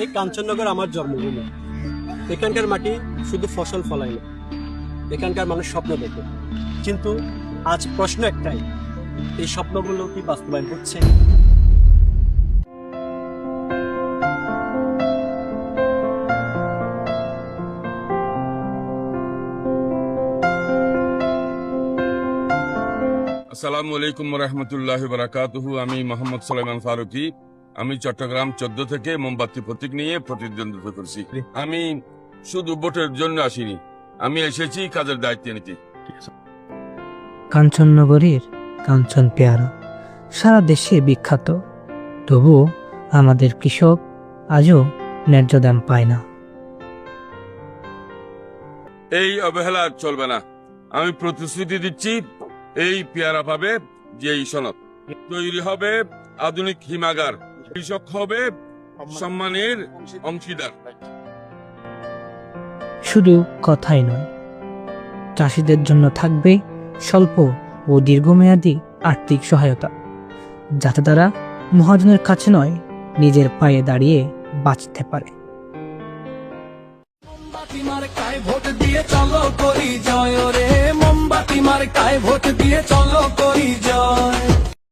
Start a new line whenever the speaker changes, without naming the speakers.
এই কাঞ্চননগর আমার জন্মভূমি। এখানকার মাটি শুধু ফসল ফলায় না, এখানকার মানুষ স্বপ্ন দেখে। কিন্তু আজ প্রশ্ন একটাই, এই স্বপ্নগুলো কি বাস্তবায়ন হচ্ছে?
আসসালামু আলাইকুম রহমতুল্লাহ বারাকাতুহু। আমি মোহাম্মদ সালেমান ফারুকি। আমি চট্টগ্রাম চোদ্দ থেকে মোমবাতি প্রতীক নিয়ে প্রতিদ্বন্দ্বিতা করছি আমি শুধু ভোটের জন্য আসিনি আমি এসেছি কাজের দায়িত্ব নিতে।
কাঞ্চননগরীর কাঞ্চন পেয়ারা। সারা দেশে বিখ্যাত তবুও আমাদের কৃষক আজও ন্যায্য দাম পায় না।
এই অবহেলা আর চলবে না। আমি প্রতিশ্রুতি দিচ্ছি এই পেয়ারা পাবে যে এই সনদ। তৈরি হবে আধুনিক হিমাগার। কৃষক হবে সম্মানের অংশীদার।
শুধু কথাই নয় চাষিদের জন্য থাকবে স্বল্প ও দীর্ঘমেয়াদী আর্থিক সহায়তা যাতে তারা মহাজনের কাছে নয় নিজের পায়ে দাঁড়িয়ে বাঁচতে পারে।
মোমবাতি মার্কায় ভোট দিয়ে চলো করি জয় রে মোমবাতি মার্কায় ভোট দিয়ে চলো করি জয়